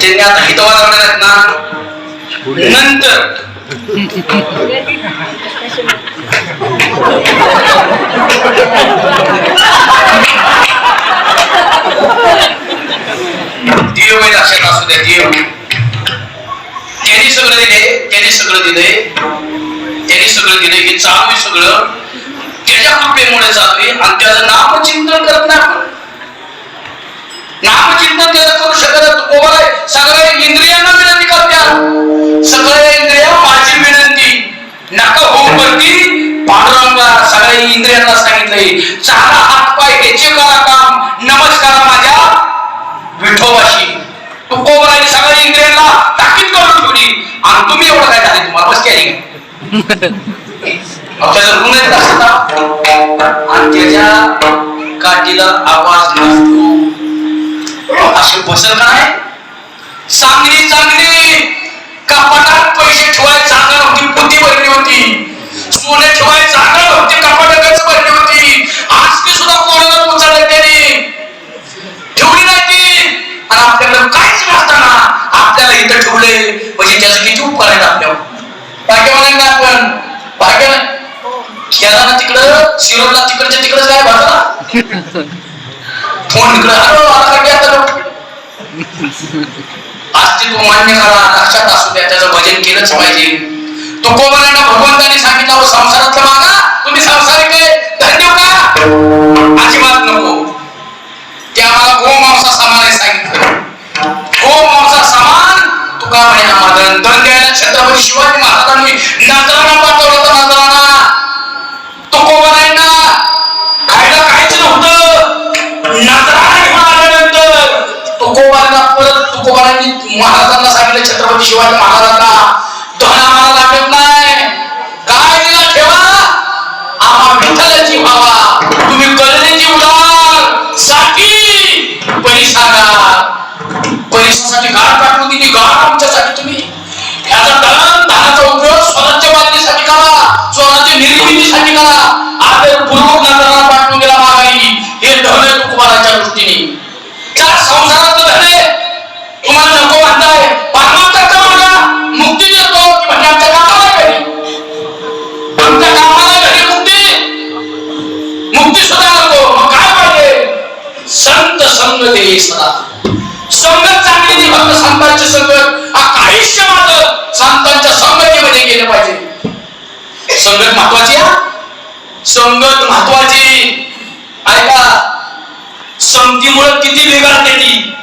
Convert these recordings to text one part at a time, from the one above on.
त्यांनी आता हितवा लावणार आहेत ना? नंतर. देव हे लक्षात असू द्या देव. त्यांनी सगळं दिले त्यांनी सगळं दिलंय त्यांनी सगळं दिलंय हे चालू आहे सगळं. त्याच्या कृपेमुळे चालू आहे. आणि त्याचं नामचिंतन करत नाही. नामचिंतन त्याचं करू शकत नाही. सगळे सगळ्या इंद्रियांना विनंती करत्या. सगळ्या इंद्रिया माझी विनंती. नका हो करती पांडुरंगा सगळ्या इंद्रियांना सांगितले चारा हात पाय ह्याचे करा काम नमस्कार माझ्या विठोबाशी. तू कोमराने सगळ्या इंद्रियांना ताकीद करून ठेवली. आणि तुम्ही एवढं काय झाले? तुम्हाला बस काय त्याचा येत असता आणि त्याच्या काठीला आवाज नसतो. असे बसल काय चांगली चांगली कपाटात पैसे ठेवाय जागा होती पुती भरली होती. सोने ठेवाय जागा होती कपाटातच भरली होती. आज ती सुद्धा कोणाला पोचायला त्यांनी. ठेवली नाही ती. आणि आपल्याकडे काहीच नसताना आपल्याला इथं ठेवले. म्हणजे त्याचं किती उपकार आहेत आपल्यावर. भाग्यवान ना आपण भाग्य गेला ना तिकडं शिरोडला तिकडच्या तिकडच काय भागा फोन इकडं. हॅलो आता काय आता? अस्तित्व मान्य करा लक्षात असू द्या त्याचं भजन केलंच पाहिजे. तो कोमरांना भगवंताने सांगितलं संसारातलं मागा तुम्ही संसारिक आहे धन्य का अजिबात नको. ते आम्हाला गोमांसा समान आहे सांगितलं. गोमांसा समान तुका म्हणे आम्हाला धन द्यायला छत्रपती सांगितलं छत्रपती संग दे संगत चांगली नाही फक्त संतांची संगत. आ- आयुष्य माझं संतांच्या संगतीमध्ये गेलं पाहिजे. संगत महत्वाची संगत महत्वाची. ऐका संगतीमुळे किती बिघडते ती.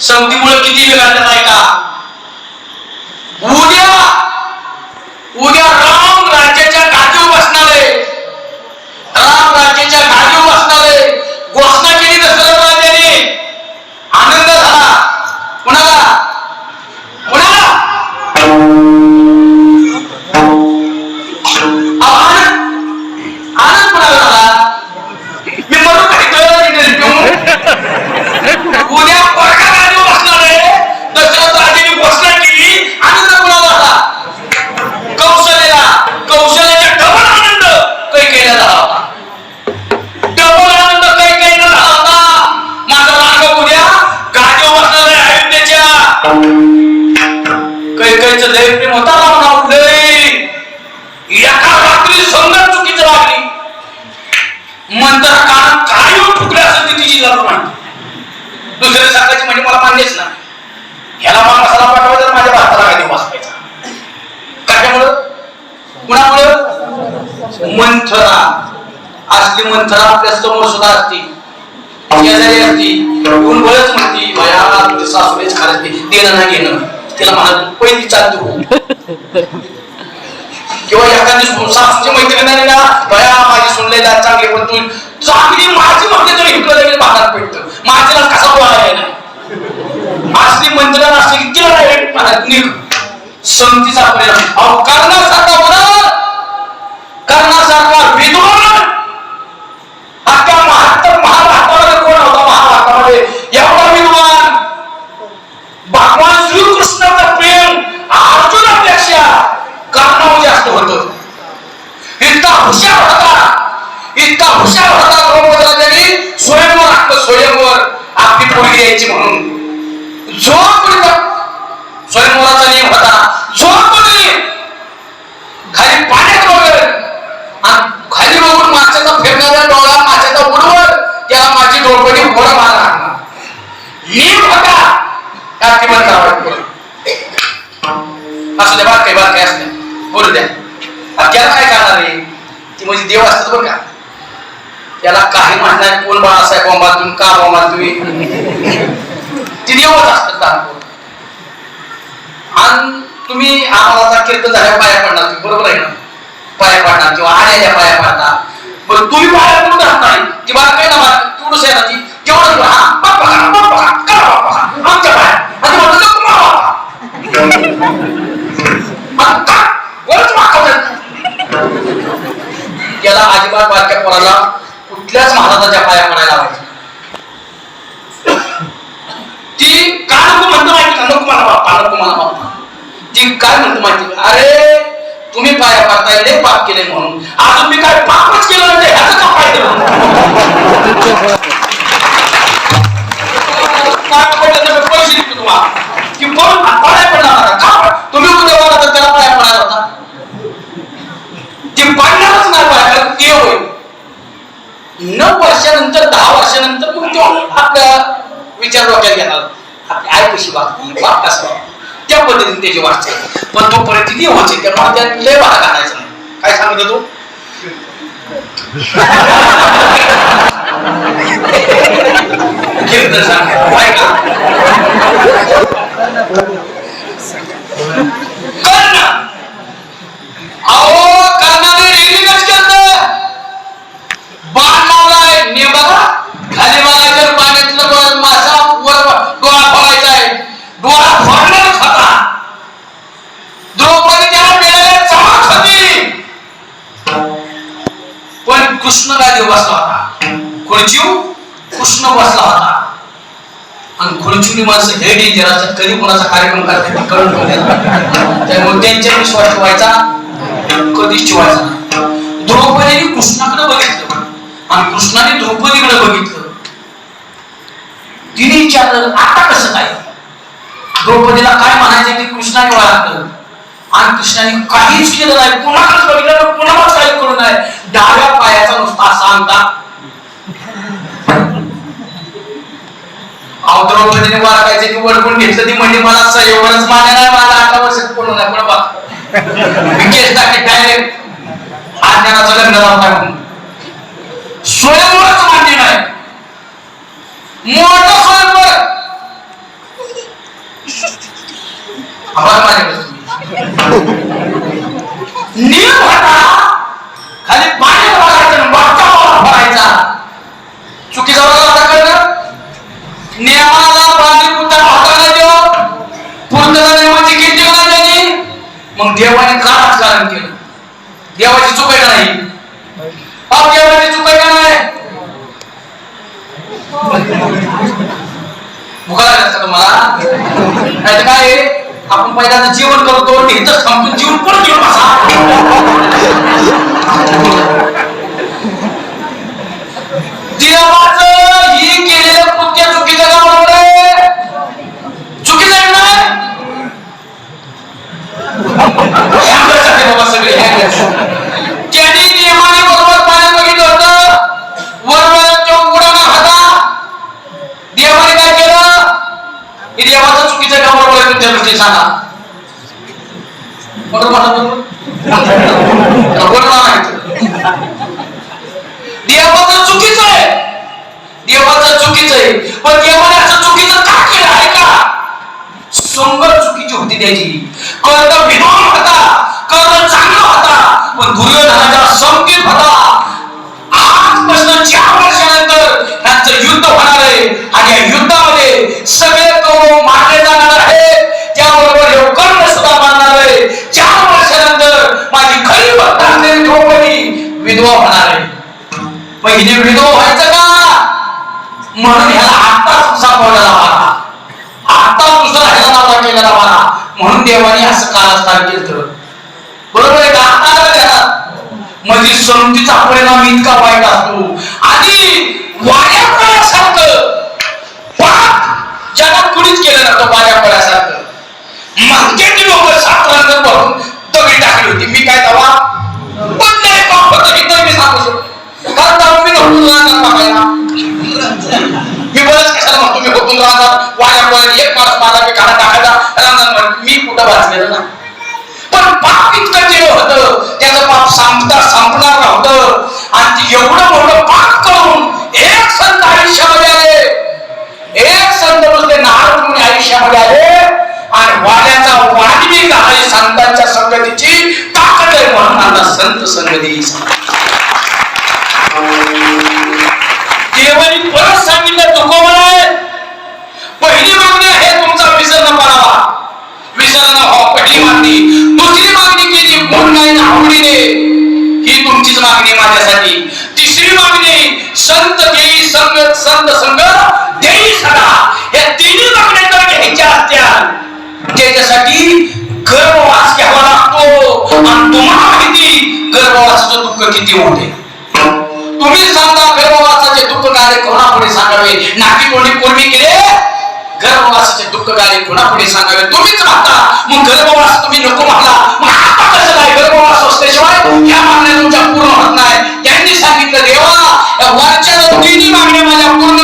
संगतीमुळे किती बिघडतात ऐका. उद्या उद्या राम असली मंथरा आपल्यासमोर सुद्धा असती. शेजारी असती. कोण बळच म्हणती भया तुझे सासूनेच खात देणं ना घेणं. तिला मला पहिली चालतो किंवा एखादी सासूची मैत्रीण आली ना भया माझी सुनलेला चांगली पण तू चांगली माझी म्हणते तर इकडं लगेच भातात पेटतं. माझ्याला कसा बोलायला नाही असली मंत्र्या असली की तिला डायरेक्ट भातात निघ. संतीचा परिणाम. अहो कर्णासारखा बरं कर्णासारखा विद्वान I've got तुम्ही बोला मारा नीम होता त्या किंमत आवडत असले बात काही बात काही असले बोलू द्या त्याला काय करणार आहे ती म्हणजे देव असतात बरं का त्याला काही म्हणणार कोण बाळासाहेब बाबा तुम्ही का बाबा तुम्ही ती देवच असतात आणि तुम्ही आम्हाला कीर्तन झाल्या पाया पडणार बरोबर आहे ना पडणार किंवा आड्याच्या पाया पडणार बरं तुम्ही पाया नाही ती बाळ काय ना तेवढंच आहे ना ती तेवढंच बघा, हा बाप्पा खा, बाप्पा करा बाप्पा आमच्या पाया आणि म्हणतो नको मावा बाप्पा. आणि का? वरच मागवतात. अजिबात बारक्या पोराला कुठल्याच महाराजाच्या पाया पडायला लावायचं ती काय नको म्हणतो माहिती का नको मला बाप्पा नको मला बाप्पा ती काय म्हणतो माहिती अरे तुम्ही पाया पडताय लय पाप केले म्हणून अजून मी काय पापच केलं म्हणजे ह्याचं का फायदा तो आपल्या विचार डोक्यात घेणार. आपली आई कशी वागती बाप कसं त्या पद्धतीने त्याची वाटते पण तो परिस्थिती होते त्यामुळे त्या लय भाग घालायचं नाही. काय सांगतो तू कीर्तन सांग. कर्ण! अहो! माणसं हे डेंजर असतात कधी कोणाचा कार्यक्रम करतात कळून ठेवले त्यामुळे त्यांच्या विश्वास ठेवायचा कधीच ठेवायचा नाही. द्रौपदीने कृष्णाकडे बघितलं आणि कृष्णाने द्रौपदीकडे बघितलं. तिने विचारलं आता कसं काय? द्रौपदीला काय म्हणायचं ते कृष्णाने ओळखलं. आणि कृष्णाने काहीच केलं नाही. कोणाकडे बघितलं नाही, कोणालाच काही करू नाही डाव्या पायाचा नुसता सांगता अहो द्रौपदीने ती की वडकून घेतलं ती म्हणजे मला सहयोगच मान्य नाही मला अठरा वर्षात कोण नाही पण बा केस टाकी डायरेक्ट आज्ञानाचं लग्न लावता म्हणून. स्वयंवरच मान्य नाही. मोठं स्वयंवर. आभार माझ्याकडे नियम होता खाली पाणी बघायचं आणि वरचा वावर भरायचा चुकीचा वावर आता कळलं नियमाला पाणी पुन्हा हाताला देव पूर्ण नियमाची किती नाही त्यांनी मग देवाने का राजकारण केलं. देवाची चूक आहे का नाही. अहो देवाची चूक आहे का नाही? भुका का तुम्हाला? नाही काय? आपण पहिल्यांदा जेवण करतो तिथं थांबतो जीवन पण घेऊन ही केलेलं कृत्य चुकीचं का बरोबर चुकीचं आहे ना हँगर्स आहे बाबा सगळे हँगर्स. त्यांनी नियमाने बरोबर पाण्यात बघितलं होतं वर तो उडाना होता देवाने काय केलं हे देवाचं चुकीचं का बरोबर आहे तुमच्या दृष्टीने सांगा बरोबर म्हणा बरोबर बरोबर नाही देवाचं चुकीचं आहे. देवाचं चुकीच आहे. पण देवाने असं चुकीचं का केलं आहे का? संगत चुकीची होती त्याची. कर्ण विद्वान होता कर्ण चांगला होता पण दुर्योधनाच्या संकेत होता. आठ प्रश्न चार पहिले विधवा व्हायचं का? म्हणून ह्याला आत्ता सापडलेला मला आत्ता दुसरा ह्याला नवरा केलेला मला म्हणून देवाने असं कारस्थान केलं. बरोबर आहे का? आता आलं म्हणजे संगतीचा परिणाम इतका वाईट असतो. आधी वाड्यापळ्यासारखं पाप जगात कुणीच केलं नव्हतं वाड्यापळ्यासारखं मागच्याची लोक सात रंग झालेलं ना पण पाप इतकं केलं होतं त्याचं पाप संपता संपणार नव्हतं. आणि एवढं मोठं पाप करून एक संत आयुष्यामध्ये आले. एक संत नुसते नारळ म्हणून आयुष्यामध्ये आले. आणि वाड्याचा वाढवी झाली संतांच्या संगतीची ताकद आहे म्हणून आता संत संगती देवानी परत सांगितलं तुकोबा मागणी माझ्यासाठी. तिसरी मागणी संत देई संग संत संग देई सदा. या तिन्ही मागण्या जर घ्यायच्या असत्या त्याच्यासाठी गर्भवास घ्यावा लागतो. आणि तुम्हाला माहिती गर्भवासाचं दुःख किती मोठे तुम्ही सांगता गर्भवासाचे दुःख कार्य कोणापुढे सांगावे? नाकी कोणी पूर्वी केले गर्भवासाचे दुःख कार्य कोणापुढे सांगावे? तुम्हीच म्हणता मग गर्भवास तुम्ही नको म्हणला मग आता कसं काय? गर्भवास असल्याशिवाय या होत नाही. त्यांनी सांगितलं देवा वरच्या दोन्ही मागण्या माझ्या पूर्ण